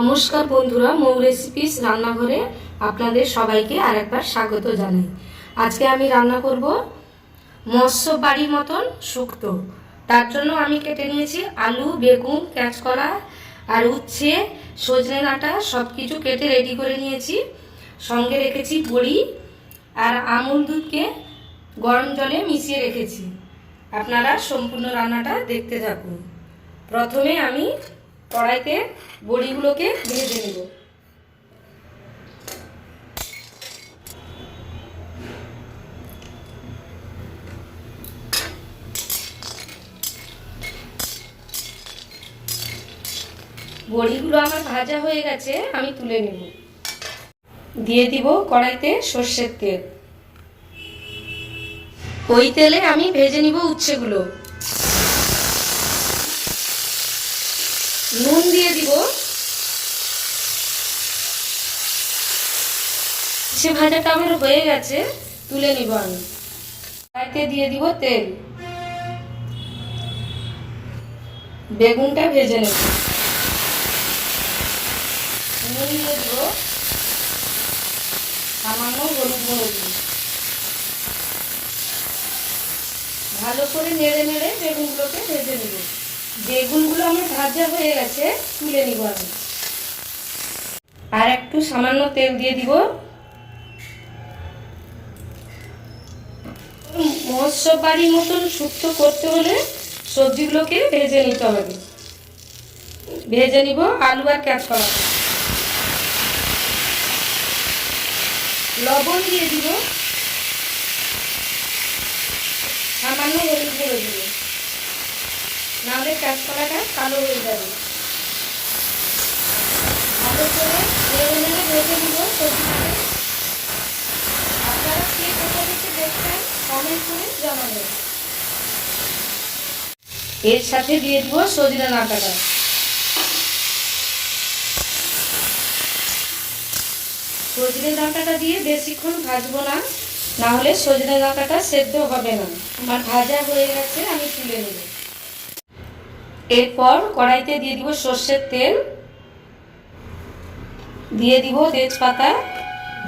নমস্কার বন্ধুরা, মৌ রেসিপিস রান্নাঘরে আপনাদের সবাইকে আর একবার স্বাগত জানাই। আজকে আমি রান্না করব মৎস্য বাড়ির মতন শুক্তো। তার জন্য আমি কেটে নিয়েছি আলু, বেগুন, কাঁচকলা আর উচ্ছে, সজনে ডাঁটা সব কিছু কেটে রেডি করে নিয়েছি। সঙ্গে রেখেছি বড়ি আর আমুল দুধকে গরম জলে মিশিয়ে রেখেছি। আপনারা সম্পূর্ণ রান্নাটা দেখতে থাকুন। প্রথমে আমি কড়াইতে বড়িগুলোকে ভেজে নেব। বড়িগুলো আমার ভাজা হয়ে গেছে, আমি তুলে নেব। দিয়ে দিব কড়াইতে সর্ষের তেল। ওই তেলে আমি ভেজে নিব উচ্ছেগুলো। নুন দিয়ে দিব। সে ভাজাটা আমার হয়ে গেছে, তুলে নিব আমি। কড়াইতে দিয়ে দিব তেল। বেগুনটা ভেজে নেব। নুন দিয়ে দিব। সামান্য হলুদ দিব ভালো করে নেড়ে নেড়ে বেগুনগুলোকে ভেজে নেব। বেগুনগুলো আমার ভাজা হয়ে গেছে, তুলে নিব আমি। আর একটু সামান্য তেল দিয়ে দিব। মৎস্য বাড়ির মতন শুক্তো করতে হলে সবজিগুলোকে ভেজে নিতে হবে। ভেজে নিব আলু আর ক্যাঁচকলা লবণ দিয়ে দিব। সামান্য হলুদ গুঁড়ো দিব। নাহলে কাঁচকলাটা কালো হয়ে যাবে। ভালো করে নেড়ে নেড়ে ভেজে নিব সবজিটাকে। আপনারা কে কোথা থেকে দেখছেন কমেন্ট করে জানাবেন এর সাথে দিয়ে দিব সজনে ডাঁটাটা সজনে ডাঁটাটা দিয়ে বেশিক্ষণ ভাজবো না না হলে সজনে ডাঁটাটা সেদ্ধ হবে না। আমার ভাজা হয়ে গেছে, আমি তুলে নেব। এরপর কড়াইতে দিয়ে দিব সর্ষের তেল। দিয়ে দিব তেজপাতা।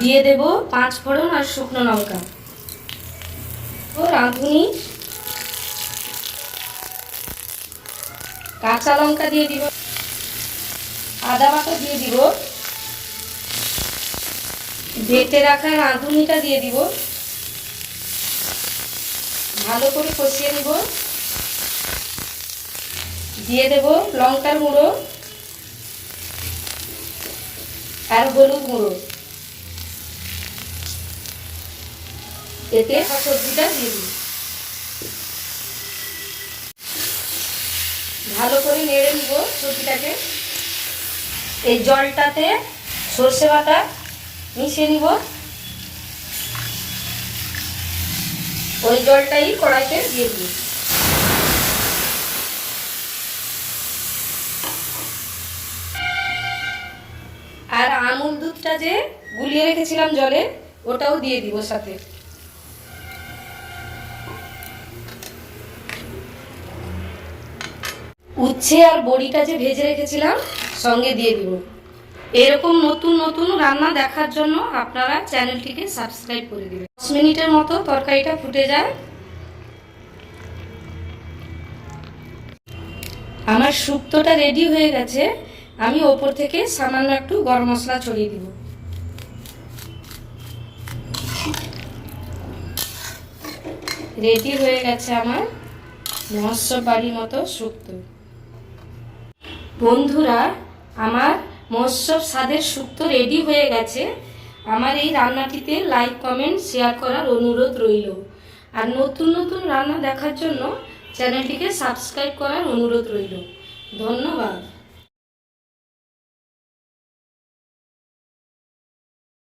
দিয়ে দেব পাঁচ ফোড়ন আর শুকনো লঙ্কা। ও রাঁধুনি। কাঁচা লঙ্কা দিয়ে দিব। আদা বাটা দিয়ে দিব। বেটে রাখা রাঁধুনিটা দিয়ে দিব। ভালো করে কষিয়ে নিব। দিয়ে দেব লঙ্কার গুঁড়ো আর হলুদ গুঁড়ো। এতে সবজিটা দিয়ে দিই। ভালো করে নেড়ে নিব সবজিটাকে। এই জলটাতে সর্ষে বাটা মিশিয়ে নিব। ওই জলটাই কড়াইতে দিয়ে দিই দুধটা যে গুলিয়ে রেখেছিলাম জলে, ওটাও দিয়ে দিব সাথে। উচ্ছে আর বড়িটা যে ভেজে রেখেছিলাম, সঙ্গে দিয়ে দিব। এরকম নতুন নতুন রান্না দেখার জন্য আপনারা চ্যানেলটিকে সাবস্ক্রাইব করে দিবেন। দশ মিনিটের মতো তরকারিটা ফুটে যায়। আমার শুক্তোটা রেডি হয়ে গেছে। আমি ওপর থেকে সামান্য একটু গরম মশলা ছড়িয়ে দিব। রেডি হয়ে গেছে আমার মৎস্য বাড়ির মতো শুক্তো বন্ধুরা, আমার মৎস্য স্বাদের শুক্তো রেডি হয়ে গেছে। আমার এই রান্নাটিতে লাইক কমেন্ট শেয়ার করার অনুরোধ রইল। আর নতুন নতুন রান্না দেখার জন্য চ্যানেলটিকে সাবস্ক্রাইব করার অনুরোধ রইল। ধন্যবাদ।